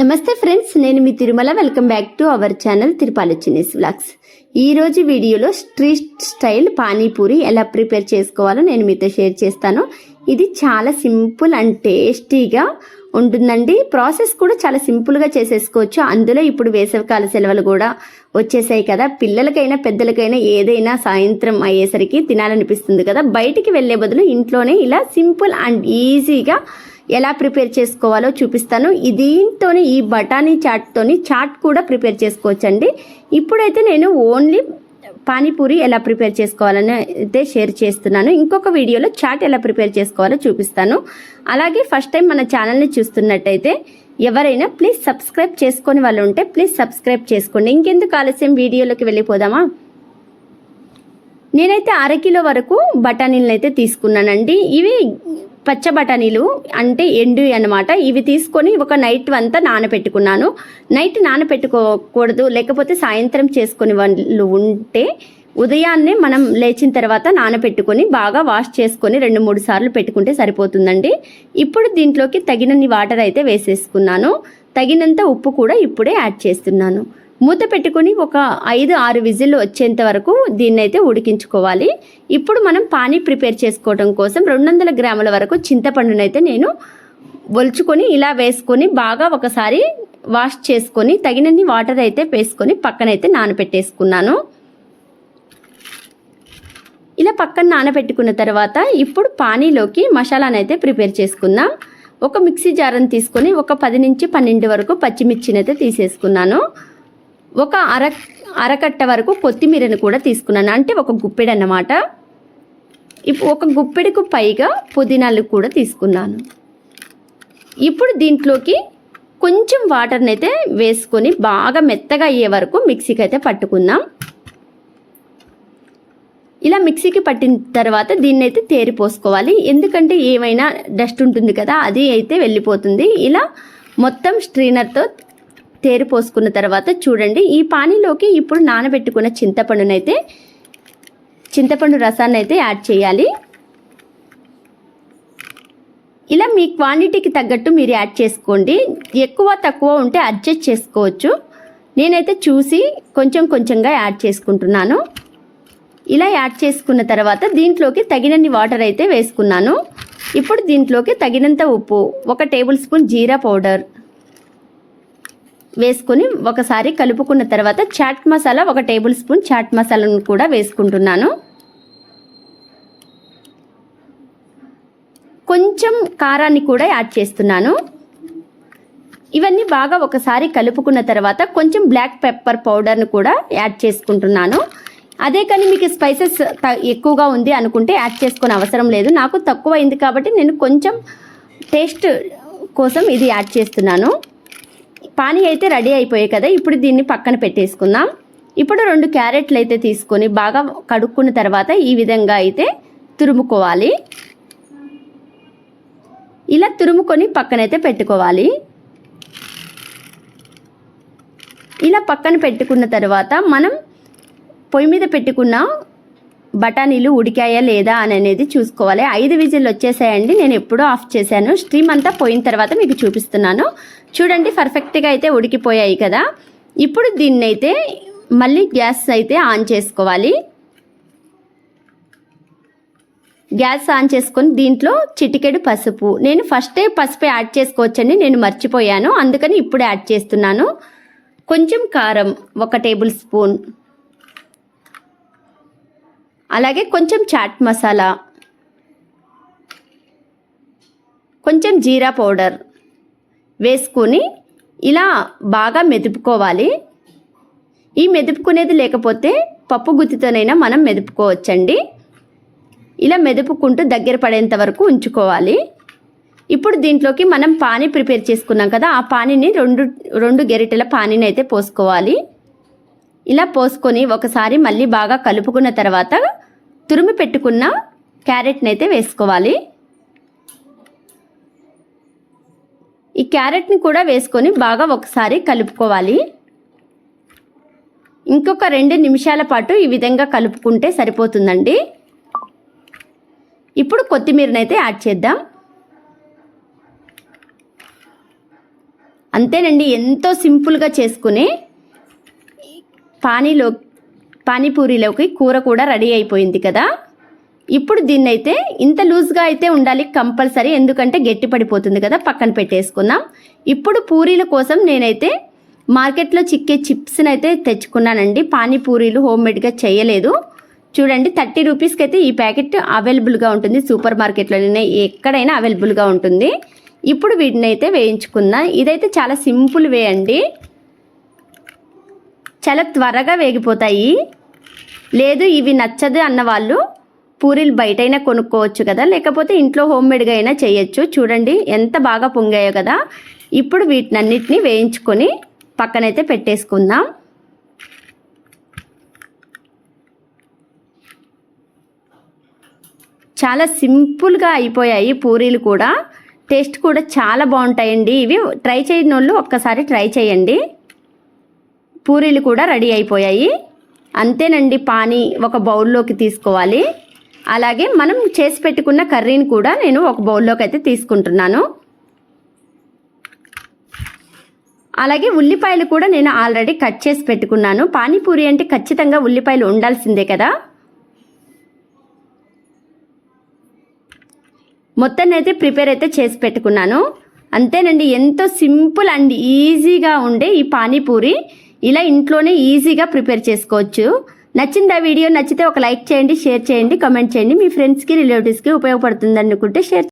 నమస్తే ఫ్రెండ్స్ నేను మీ Tirumala. Welcome back to our channel Tirupala Chinni's vlogs. వీడియోలో street style panipuri ఎలా ప్రిపేర్ చేసుకోవాలో నేను మీతో షేర్ చేస్తాను. ఇది చాలా సింపుల్ అండ్ టేస్టీగా ఉంటుందండి. ప్రాసెస్ కూడా చాలా సింపుల్గా చేసేసుకోవచ్చు. అందులో ఇప్పుడు వేసవికాల సెలవులు కూడా వచ్చేసాయి కదా. పిల్లలకైనా పెద్దలకైనా ఏదైనా సాయంత్రం అయ్యేసరికి తినాలనిపిస్తుంది కదా. బయటికి వెళ్ళే బదులు ఇంట్లోనే ఇలా సింపుల్ అండ్ ఈజీగా ఎలా ప్రిపేర్ చేసుకోవాలో చూపిస్తాను. దీంతో దీంతోని ఈ బఠానీ చాట్తోని చాట్ కూడా ప్రిపేర్ చేసుకోవచ్చండి. ఇప్పుడైతే నేను ఓన్లీ పానీపూరి ఎలా ప్రిపేర్ చేసుకోవాలని అయితే షేర్ చేస్తున్నాను. ఇంకొక వీడియోలో చాట్ ఎలా ప్రిపేర్ చేసుకోవాలో చూపిస్తాను. అలాగే ఫస్ట్ టైం మన ఛానల్ని చూస్తున్నట్టయితే ఎవరైనా ప్లీజ్ సబ్స్క్రైబ్ చేసుకొని వాళ్ళు ఉంటే ప్లీజ్ సబ్స్క్రైబ్ చేసుకోండి. ఇంకెందుకు ఆలస్యం? వీడియోలోకి వెళ్ళిపోదామా? నేనైతే అరకిలో వరకు బఠానీలను అయితే తీసుకున్నానండి. ఇవి పచ్చ బఠానీలు అంటే ఎండు అన్నమాట. ఇవి తీసుకొని ఒక నైట్ అంతా నానబెట్టుకున్నాను. నైట్ నానబెట్టుకోకూడదు. లేకపోతే సాయంత్రం చేసుకునే వాళ్ళు ఉంటే ఉదయాన్నే మనం లేచిన తర్వాత నానబెట్టుకొని బాగా వాష్ చేసుకొని రెండు మూడు సార్లు పెట్టుకుంటే సరిపోతుందండి. ఇప్పుడు దీంట్లోకి తగినన్ని వాటర్ అయితే వేసేసుకున్నాను. తగినంత ఉప్పు కూడా ఇప్పుడే యాడ్ చేస్తున్నాను. మూత పెట్టుకుని ఒక ఐదు ఆరు విజిల్లు వచ్చేంత వరకు దీన్ని అయితే ఉడికించుకోవాలి. ఇప్పుడు మనం పానీ ప్రిపేర్ చేసుకోవడం కోసం రెండు వందల గ్రాముల వరకు చింతపండునైతే నేను ఒలుచుకొని ఇలా వేసుకొని బాగా ఒకసారి వాష్ చేసుకొని తగినన్ని వాటర్ అయితే వేసుకొని పక్కనైతే నానబెట్టేసుకున్నాను ఇలా పక్కన నానబెట్టుకున్న తర్వాత ఇప్పుడు పానీలోకి మసాలానైతే ప్రిపేర్ చేసుకుందాం. ఒక మిక్సీ జారని తీసుకొని ఒక పది నుంచి పన్నెండు వరకు పచ్చిమిర్చిని అయితే తీసేసుకున్నాను. ఒక అర అరకట్ట వరకు కొత్తిమీరను కూడా తీసుకున్నాను. అంటే ఒక గుప్పెడు అన్నమాట ఇప్పుడు ఒక గుప్పెడుకు పైగా పుదీనాలు కూడా తీసుకున్నాను. ఇప్పుడు దీంట్లోకి కొంచెం వాటర్ని అయితే వేసుకొని బాగా మెత్తగా అయ్యే వరకు మిక్సీకి అయితే పట్టుకుందాం. ఇలా మిక్సీకి పట్టిన తర్వాత దీన్ని అయితే తేరిపోసుకోవాలి ఎందుకంటే ఏమైనా డస్ట్ ఉంటుంది కదా అది అయితే వెళ్ళిపోతుంది. ఇలా మొత్తం స్ట్రీనర్తో తేరు పోసుకున్న తర్వాత చూడండి ఈ పానీలోకి ఇప్పుడు నానబెట్టుకున్న చింతపండునైతే చింతపండు రసాన్ని అయితే యాడ్ చేయాలి. ఇలా మీ క్వాంటిటీకి తగ్గట్టు మీరు యాడ్ చేసుకోండి. ఎక్కువ తక్కువ ఉంటే అడ్జస్ట్ చేసుకోవచ్చు. నేనైతే చూసి కొంచెం కొంచెంగా యాడ్ చేసుకుంటున్నాను. ఇలా యాడ్ చేసుకున్న తర్వాత దీంట్లోకి తగినన్ని వాటర్ అయితే వేసుకున్నాను. ఇప్పుడు దీంట్లోకి తగినంత ఉప్పు ఒక టేబుల్ స్పూన్ జీరా పౌడర్. వేసుకొని ఒకసారి కలుపుకున్న తర్వాత చాట్ మసాలా ఒక టేబుల్ స్పూన్ చాట్ మసాలాను కూడా వేసుకుంటున్నాను. కొంచెం కారాన్ని కూడా యాడ్ చేస్తున్నాను. ఇవన్నీ బాగా ఒకసారి కలుపుకున్న తర్వాత కొంచెం బ్లాక్ పెప్పర్ పౌడర్ను కూడా యాడ్ చేసుకుంటున్నాను. అదే కానీ మీకు స్పైసెస్ ఎక్కువగా ఉంది అనుకుంటే యాడ్ చేసుకునే అవసరం లేదు. నాకు తక్కువ అయింది కాబట్టి నేను కొంచెం టేస్ట్ కోసం ఇది యాడ్ చేస్తున్నాను. పానీ అయితే రెడీ అయిపోయాయి కదా ఇప్పుడు దీన్ని పక్కన పెట్టేసుకుందాం. ఇప్పుడు రెండు క్యారెట్లు అయితే తీసుకొని బాగా కడుక్కున్న తర్వాత ఈ విధంగా అయితే తురుముకోవాలి. ఇలా తురుముకొని పక్కనైతే పెట్టుకోవాలి. ఇలా పక్కన పెట్టుకున్న తర్వాత మనం పొయ్యి మీద పెట్టుకున్న బఠానీలు ఉడికాయా లేదా అని అనేది చూసుకోవాలి. ఐదు విజిల్లు వచ్చేసాయండి. నేను ఎప్పుడూ ఆఫ్ చేశాను. స్ట్రీమ్ అంతా పోయిన తర్వాత మీకు చూపిస్తున్నాను. చూడండి పర్ఫెక్ట్గా అయితే ఉడికిపోయాయి కదా. ఇప్పుడు దీన్ని అయితే మళ్ళీ గ్యాస్ అయితే ఆన్ చేసుకోవాలి. గ్యాస్ ఆన్ చేసుకొని దీంట్లో చిటికెడు పసుపు. నేను ఫస్టే పసుపు యాడ్ చేసుకోవచ్చండి. నేను మర్చిపోయాను. అందుకని ఇప్పుడు యాడ్ చేస్తున్నాను. కొంచెం కారం ఒక టేబుల్ స్పూన్. అలాగే కొంచెం చాట్ మసాలా కొంచెం జీరా పౌడర్ వేసుకొని ఇలా బాగా మెదుపుకోవాలి. ఈ మెదుపుకునేది లేకపోతే పప్పు గుత్తితోనైనా మనం మెదుపుకోవచ్చండి. ఇలా మెదుపుకుంటూ దగ్గర పడేంత వరకు ఉంచుకోవాలి. ఇప్పుడు దీంట్లోకి మనం పానీ ప్రిపేర్ చేసుకున్నాం కదా ఆ పానీని రెండు రెండు గెరిటెల పానీని అయితే పోసుకోవాలి. ఇలా పోసుకొని ఒకసారి మళ్ళీ బాగా కలుపుకున్న తర్వాత తురిమి పెట్టుకున్న క్యారెట్ని అయితే వేసుకోవాలి. ఈ క్యారెట్ని కూడా వేసుకొని బాగా ఒకసారి కలుపుకోవాలి. ఇంకొక రెండు నిమిషాల పాటు ఈ విధంగా కలుపుకుంటే సరిపోతుందండి. ఇప్పుడు కొత్తిమీరనైతే యాడ్ చేద్దాం. అంతేనండి ఎంతో సింపుల్గా చేసుకుని పానీలో పానీపూరిలోకి కూర కూడా రెడీ అయిపోయింది కదా. ఇప్పుడు దీన్ని అయితే ఇంత లూజ్గా అయితే ఉండాలి కంపల్సరీ ఎందుకంటే గట్టి పడిపోతుంది కదా పక్కన పెట్టేసుకుందాం. ఇప్పుడు పూరీల కోసం నేనైతే మార్కెట్లో చిక్కే చిప్స్ని అయితే తెచ్చుకున్నానండి. పానీపూరీలు హోమ్మేడ్గా చేయలేదు. చూడండి థర్టీ రూపీస్కి అయితే ఈ ప్యాకెట్ అవైలబుల్గా ఉంటుంది. సూపర్ మార్కెట్లోనే ఎక్కడైనా అవైలబుల్గా ఉంటుంది. ఇప్పుడు వీటిని అయితే వేయించుకుందాం ఇదైతే చాలా సింపుల్ వే అండి. చాలా త్వరగా వేగిపోతాయి. లేదు ఇవి నచ్చదు అన్న వాళ్ళు పూరీలు బయటైనా కొనుక్కోవచ్చు కదా లేకపోతే ఇంట్లో హోమ్ మేడ్గా అయినా చేయొచ్చు. చూడండి ఎంత బాగా పొంగాయో కదా. ఇప్పుడు వీటినన్నిటిని వేయించుకొని పక్కనైతే పెట్టేసుకుందాం. చాలా సింపుల్గా అయిపోయాయి పూరీలు కూడా. టేస్ట్ కూడా చాలా బాగుంటాయండి. ఇవి ట్రై చేయని వాళ్ళు ఒక్కసారి ట్రై చేయండి. పూరీలు కూడా రెడీ అయిపోయాయి. అంతేనండి పానీ ఒక బౌల్లోకి తీసుకోవాలి. అలాగే మనం చేసి పెట్టుకున్న కర్రీని కూడా నేను ఒక బౌల్లోకి అయితే తీసుకుంటున్నాను. అలాగే ఉల్లిపాయలు కూడా నేను ఆల్రెడీ కట్ చేసి పెట్టుకున్నాను. పానీపూరి అంటే ఖచ్చితంగా ఉల్లిపాయలు ఉండాల్సిందే కదా. మొత్తాన్ని అయితే ప్రిపేర్ అయితే చేసి పెట్టుకున్నాను. అంతేనండి ఎంతో సింపుల్ అండ్ ఈజీగా ఉండే ఈ పానీపూరి ఇలా ఇంట్లోనే ఈజీగా ప్రిపేర్ చేసుకోవచ్చు. నచ్చింది ఆ వీడియో నచ్చితే ఒక లైక్ చేయండి షేర్ చేయండి కామెంట్ చేయండి. మీ ఫ్రెండ్స్కి రిలేటివ్స్కి ఉపయోగపడుతుంది అనుకుంటే షేర్